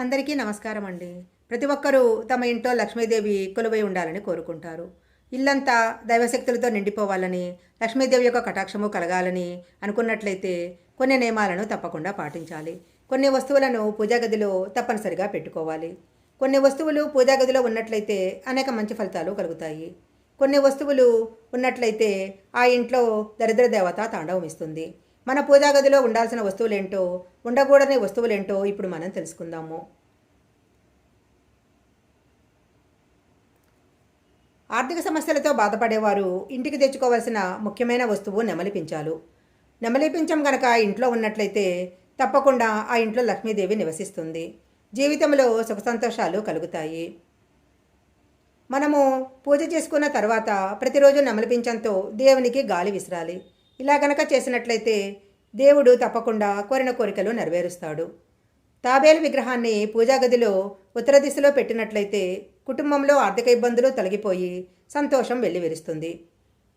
అందరికీ నమస్కారం అండి. ప్రతి ఒక్కరూ తమ ఇంట్లో లక్ష్మీదేవి కొలువై ఉండాలని కోరుకుంటారు. ఇల్లంతా దైవశక్తులతో నిండిపోవాలని లక్ష్మీదేవి యొక్క కటాక్షము కలగాలని అనుకున్నట్లయితే కొన్ని నియమాలను తప్పకుండా పాటించాలి. కొన్ని వస్తువులను పూజాగదిలో తప్పనిసరిగా పెట్టుకోవాలి. కొన్ని వస్తువులు పూజాగదిలో ఉన్నట్లయితే అనేక మంచి ఫలితాలు కలుగుతాయి. కొన్ని వస్తువులు ఉన్నట్లయితే ఆ ఇంట్లో దరిద్ర దేవత తాండవం ఇస్తుంది. మన పూజా గదిలో ఉండాల్సిన వస్తువులేంటో ఉండకూడని వస్తువులేంటో ఇప్పుడు మనం తెలుసుకుందాము. ఆర్థిక సమస్యలతో బాధపడేవారు ఇంటికి తెచ్చుకోవాల్సిన ముఖ్యమైన వస్తువు నెమలి నెమలిపించం నెమలి గనక ఇంట్లో ఉన్నట్లయితే తప్పకుండా ఆ ఇంట్లో లక్ష్మీదేవి నివసిస్తుంది. జీవితంలో సుఖ సంతోషాలు కలుగుతాయి. మనము పూజ చేసుకున్న తర్వాత ప్రతిరోజు నెమలిపించంతో దేవునికి గాలి విసిరాలి. ఇలా గనక చేసినట్లయితే దేవుడు తప్పకుండా కోరిన కోరికలు నెరవేరుస్తాడు. తాబేలు విగ్రహాన్ని పూజా గదిలో ఉత్తర దిశలో పెట్టినట్లయితే కుటుంబంలో ఆర్థిక ఇబ్బందులు తొలగిపోయి సంతోషం వెల్లివిరుస్తుంది.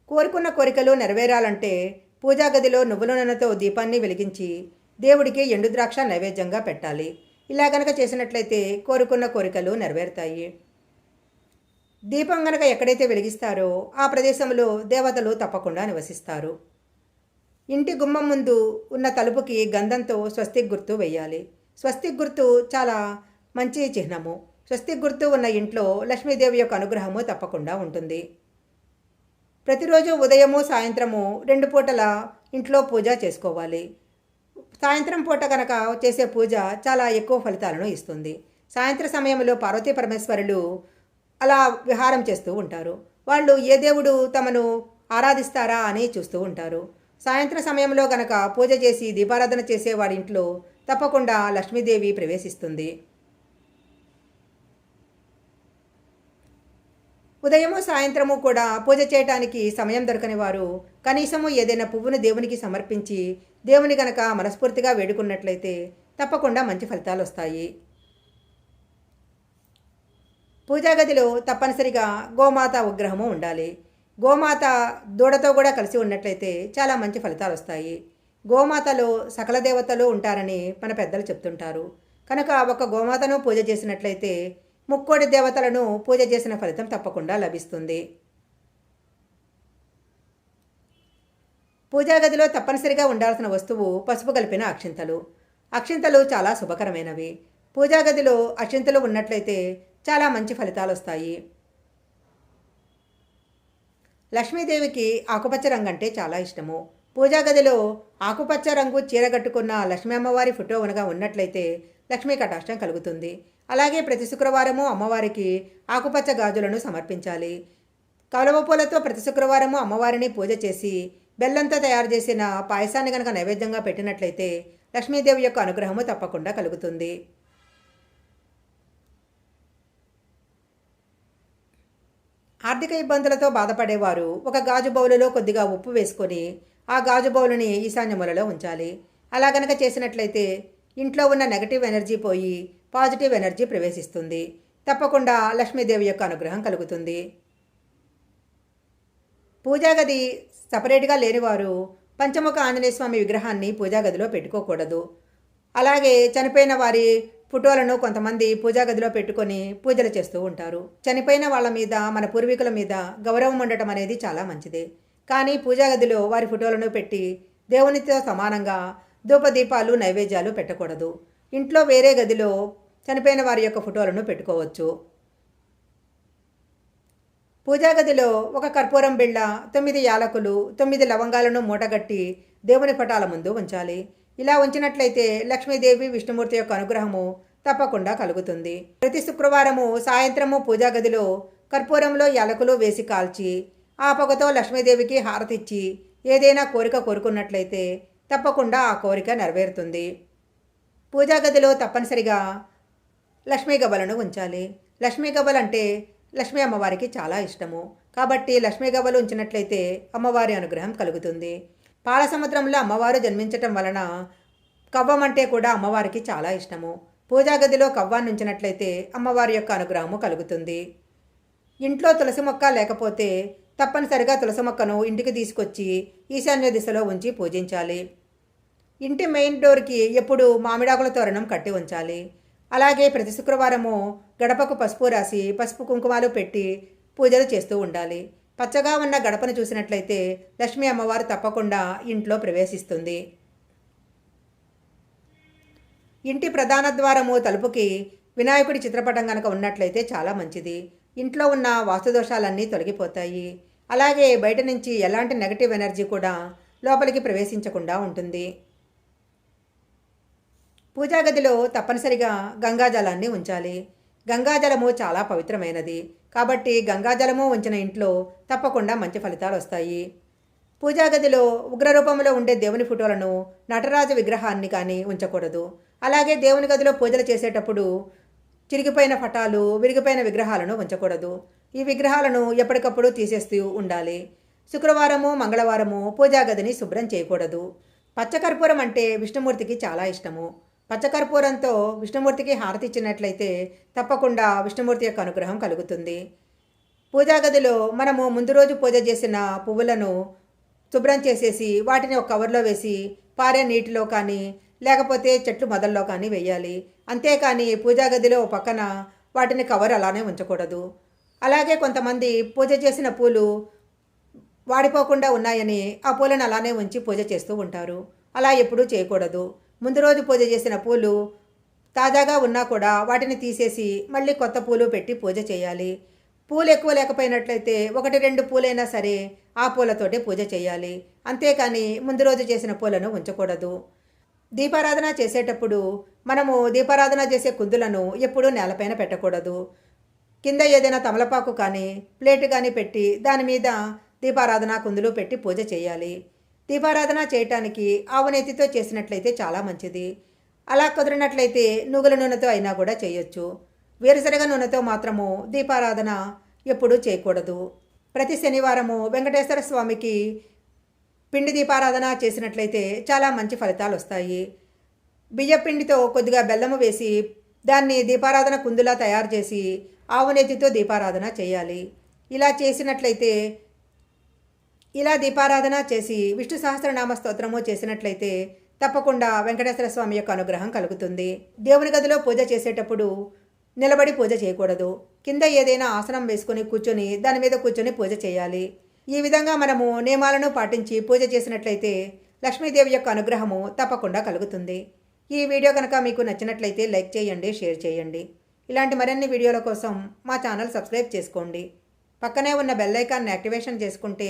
కోరుకున్న కోరికలు నెరవేరాలంటే పూజా గదిలో నువ్వుల నూనెతో దీపాన్ని వెలిగించి దేవుడికి ఎండుద్రాక్ష నైవేద్యంగా పెట్టాలి. ఇలా గనక చేసినట్లయితే కోరుకున్న కోరికలు నెరవేరుతాయి. దీపం గనక ఎక్కడైతే వెలిగిస్తారో ఆ ప్రదేశంలో దేవతలు తప్పకుండా నివసిస్తారు. ఇంటి గుమ్మం ముందు ఉన్న తలుపుకి గంధంతో స్వస్తిక్ గుర్తు వేయాలి స్వస్తిక్ గుర్తు చాలా మంచి చిహ్నము. స్వస్తిక్ గుర్తు ఉన్న ఇంట్లో లక్ష్మీదేవి యొక్క అనుగ్రహము తప్పకుండా ఉంటుంది. ప్రతిరోజు ఉదయము సాయంత్రము రెండు పూటల ఇంట్లో పూజ చేసుకోవాలి. సాయంత్రం పూట కనుక చేసే పూజ చాలా ఎక్కువ ఫలితాలను ఇస్తుంది. సాయంత్ర సమయంలో పార్వతీ పరమేశ్వరులు అలా విహారం చేస్తూ ఉంటారు. వాళ్ళు ఏ దేవుడు తమను ఆరాధిస్తారా అని చూస్తూ ఉంటారు. సాయంత్రం సమయంలో గనక పూజ చేసి దీపారాధన చేసేవాడి ఇంట్లో తప్పకుండా లక్ష్మీదేవి ప్రవేశిస్తుంది. ఉదయము సాయంత్రము కూడా పూజ చేయటానికి సమయం దొరకని వారు కనీసము ఏదైనా పువ్వును దేవునికి సమర్పించి దేవుని గనక మనస్ఫూర్తిగా వేడుకున్నట్లయితే తప్పకుండా మంచి ఫలితాలు వస్తాయి. పూజా గదిలో తప్పనిసరిగా గోమాత విగ్రహము ఉండాలి. గోమాత దూడతో కూడా కలిసి ఉన్నట్లయితే చాలా మంచి ఫలితాలు వస్తాయి. గోమాతలో సకల దేవతలు ఉంటారని మన పెద్దలు చెప్తుంటారు. కనుక ఒక గోమాతను పూజ చేసినట్లయితే ముక్కోడి దేవతలను పూజ చేసిన ఫలితం తప్పకుండా లభిస్తుంది. పూజా గదిలో తప్పనిసరిగా ఉండాల్సిన వస్తువు పసుపు కలిపిన అక్షింతలు. అక్షింతలు చాలా శుభకరమైనవి. పూజా గదిలో అక్షింతలు ఉన్నట్లయితే చాలా మంచి ఫలితాలు వస్తాయి. లక్ష్మీదేవికి ఆకుపచ్చ రంగు అంటే చాలా ఇష్టము. పూజా గదిలో ఆకుపచ్చ రంగు చీర కట్టుకున్న లక్ష్మీ అమ్మవారి ఫోటో ఉనగా ఉన్నట్లయితే లక్ష్మీ కటాష్టం కలుగుతుంది. అలాగే ప్రతి శుక్రవారము అమ్మవారికి ఆకుపచ్చ గాజులను సమర్పించాలి. కలవ పూలతో ప్రతి శుక్రవారము అమ్మవారిని పూజ చేసి బెల్లంతో తయారు చేసిన పాయసాన్ని కనుక నైవేద్యంగా పెట్టినట్లయితే లక్ష్మీదేవి యొక్క అనుగ్రహము తప్పకుండా కలుగుతుంది. ఆర్థిక ఇబ్బందులతో బాధపడేవారు ఒక గాజు బౌలులో కొద్దిగా ఉప్పు వేసుకొని ఆ గాజు బౌలుని ఈశాన్య మూలలో ఉంచాలి. అలా గనక చేసినట్లయితే ఇంట్లో ఉన్న నెగటివ్ ఎనర్జీ పోయి పాజిటివ్ ఎనర్జీ ప్రవేశిస్తుంది. తప్పకుండా లక్ష్మీదేవి యొక్క అనుగ్రహం కలుగుతుంది. పూజాగది సపరేట్గా లేనివారు పంచముఖ ఆంజనేయ స్వామి విగ్రహాన్ని పూజా గదిలో పెట్టుకోకూడదు. అలాగే చనిపోయిన వారి ఫోటోలను కొంతమంది పూజా గదిలో పెట్టుకొని పూజలు చేస్తూ ఉంటారు. చనిపోయిన వాళ్ళ మీద మన పూర్వీకుల మీద గౌరవం ఉండటం అనేది చాలా మంచిది. కానీ పూజా గదిలో వారి ఫోటోలను పెట్టి దేవునితో సమానంగా ధూపదీపాలు నైవేద్యాలు పెట్టకూడదు. ఇంట్లో వేరే గదిలో చనిపోయిన వారి యొక్క ఫోటోలను పెట్టుకోవచ్చు. పూజా గదిలో ఒక కర్పూరం బిళ్ళ తొమ్మిది యాలకులు తొమ్మిది లవంగాలను మూటగట్టి దేవుని పటాల ముందు ఉంచాలి. ఇలా ఉంచినట్లయితే లక్ష్మీదేవి విష్ణుమూర్తి యొక్క అనుగ్రహము తప్పకుండా కలుగుతుంది. ప్రతి శుక్రవారము సాయంత్రము పూజా గదిలో కర్పూరంలో యాలకులు వేసి కాల్చి ఆ పొగతో లక్ష్మీదేవికి హారతిచ్చి ఏదైనా కోరిక కోరుకున్నట్లయితే తప్పకుండా ఆ కోరిక నెరవేరుతుంది. పూజా గదిలో తప్పనిసరిగా లక్ష్మీ గవ్వలను ఉంచాలి. లక్ష్మీ గవ్వలు అంటే లక్ష్మీ అమ్మవారికి చాలా ఇష్టము. కాబట్టి లక్ష్మీ గవ్వలు ఉంచినట్లయితే అమ్మవారి అనుగ్రహం కలుగుతుంది. పాలసముద్రంలో అమ్మవారు జన్మించటం వలన కవ్వం అంటే కూడా అమ్మవారికి చాలా ఇష్టము. పూజా గదిలో కవ్వాన్ని ఉంచినట్లయితే అమ్మవారి యొక్క అనుగ్రహము కలుగుతుంది. ఇంట్లో తులసి మొక్క లేకపోతే తప్పనిసరిగా తులసి మొక్కను ఇంటికి తీసుకొచ్చి ఈశాన్య దిశలో ఉంచి పూజించాలి. ఇంటి మెయిన్ డోర్కి ఎప్పుడు మామిడాకుల తోరణం కట్టి ఉంచాలి. అలాగే ప్రతి శుక్రవారము గడపకు పసుపు రాసి పసుపు కుంకుమాలు పెట్టి పూజలు చేస్తూ ఉండాలి. పచ్చగా ఉన్న గడపను చూసినట్లయితే లక్ష్మీ అమ్మవారు తప్పకుండా ఇంట్లో ప్రవేశిస్తుంది. ఇంటి ప్రధాన ద్వారము తలుపుకి వినాయకుడి చిత్రపటం కనుక ఉన్నట్లయితే చాలా మంచిది. ఇంట్లో ఉన్న వాస్తుదోషాలన్నీ తొలగిపోతాయి. అలాగే బయట నుంచి ఎలాంటి నెగటివ్ ఎనర్జీ కూడా లోపలికి ప్రవేశించకుండా ఉంటుంది. పూజా గదిలో తప్పనిసరిగా గంగాజలాన్ని ఉంచాలి. గంగాజలము చాలా పవిత్రమైనది. కాబట్టి గంగాజలము ఉంచిన ఇంట్లో తప్పకుండా మంచి ఫలితాలు వస్తాయి. పూజా గదిలో ఉగ్రరూపంలో ఉండే దేవుని ఫోటోలను నటరాజు విగ్రహాన్ని కానీ ఉంచకూడదు. అలాగే దేవుని గదిలో పూజలు చేసేటప్పుడు చిరిగిపోయిన పటాలు విరిగిపోయిన విగ్రహాలను ఉంచకూడదు. ఈ విగ్రహాలను ఎప్పటికప్పుడు తీసేస్తూ ఉండాలి. శుక్రవారము మంగళవారము పూజా గదిని శుభ్రం చేయకూడదు. పచ్చకర్పూరం అంటే విష్ణుమూర్తికి చాలా ఇష్టము. పచ్చకర్పూరంతో విష్ణుమూర్తికి హారతి ఇచ్చినట్లయితే తప్పకుండా విష్ణుమూర్తి యొక్క అనుగ్రహం కలుగుతుంది. పూజాగదిలో మనము ముందు రోజు పూజ చేసిన పువ్వులను శుభ్రం చేసేసి వాటిని ఒక కవర్లో వేసి పారే నీటిలో కానీ లేకపోతే చెట్లు మొదల్లో కానీ వేయాలి. అంతేకాని పూజాగదిలో ఓ పక్కన వాటిని కవర్ అలానే ఉంచకూడదు. అలాగే కొంతమంది పూజ చేసిన పూలు వాడిపోకుండా ఉన్నాయని ఆ పూలను అలానే ఉంచి పూజ చేస్తూ ఉంటారు. అలా ఎప్పుడూ చేయకూడదు. ముందు రోజు పూజ చేసిన పూలు తాజాగా ఉన్నా కూడా వాటిని తీసేసి మళ్ళీ కొత్త పూలు పెట్టి పూజ చేయాలి. పూలు ఎక్కువ లేకపోయినట్లయితే ఒకటి రెండు పూలైనా సరే ఆ పూలతోటే పూజ చేయాలి. అంతేకాని ముందు రోజు చేసిన పూలను ఉంచకూడదు. దీపారాధన చేసేటప్పుడు మనము దీపారాధన చేసే కుందులను ఎప్పుడూ నేలపైన పెట్టకూడదు. కింద ఏదైనా తమలపాకు కానీ ప్లేట్ కానీ పెట్టి దాని మీద దీపారాధన కుందులు పెట్టి పూజ చేయాలి. దీపారాధన చేయటానికి ఆవునేతితో చేసినట్లయితే చాలా మంచిది. అలా కుదిరినట్లయితే నువ్వుల నూనెతో అయినా కూడా చేయొచ్చు. వేరుశనగ నూనెతో మాత్రము దీపారాధన ఎప్పుడూ చేయకూడదు. ప్రతి శనివారము వెంకటేశ్వర స్వామికి పిండి దీపారాధన చేసినట్లయితే చాలా మంచి ఫలితాలు వస్తాయి. బియ్యపిండితో కొద్దిగా బెల్లము వేసి దాన్ని దీపారాధన కుందులా తయారు చేసి ఆవునేతితో దీపారాధన చేయాలి. ఇలా చేసినట్లయితే ఇలా దీపారాధన చేసి విష్ణు సహస్రనామ స్తోత్రము చేసినట్లయితే తప్పకుండా వెంకటేశ్వర స్వామి యొక్క అనుగ్రహం కలుగుతుంది. దేవుని గదిలో పూజ చేసేటప్పుడు నిలబడి పూజ చేయకూడదు. కింద ఏదైనా ఆసనం వేసుకుని కూర్చొని దాని మీద కూర్చొని పూజ చేయాలి. ఈ విధంగా మనము నియమాలను పాటించి పూజ చేసినట్లయితే లక్ష్మీదేవి యొక్క అనుగ్రహము తప్పకుండా కలుగుతుంది. ఈ వీడియో కనుక మీకు నచ్చినట్లయితే లైక్ చేయండి షేర్ చేయండి. ఇలాంటి మరిన్ని వీడియోల కోసం మా ఛానల్ సబ్స్క్రైబ్ చేసుకోండి. పక్కనే ఉన్న బెల్ ఐకాన్ని యాక్టివేషన్ చేసుకుంటే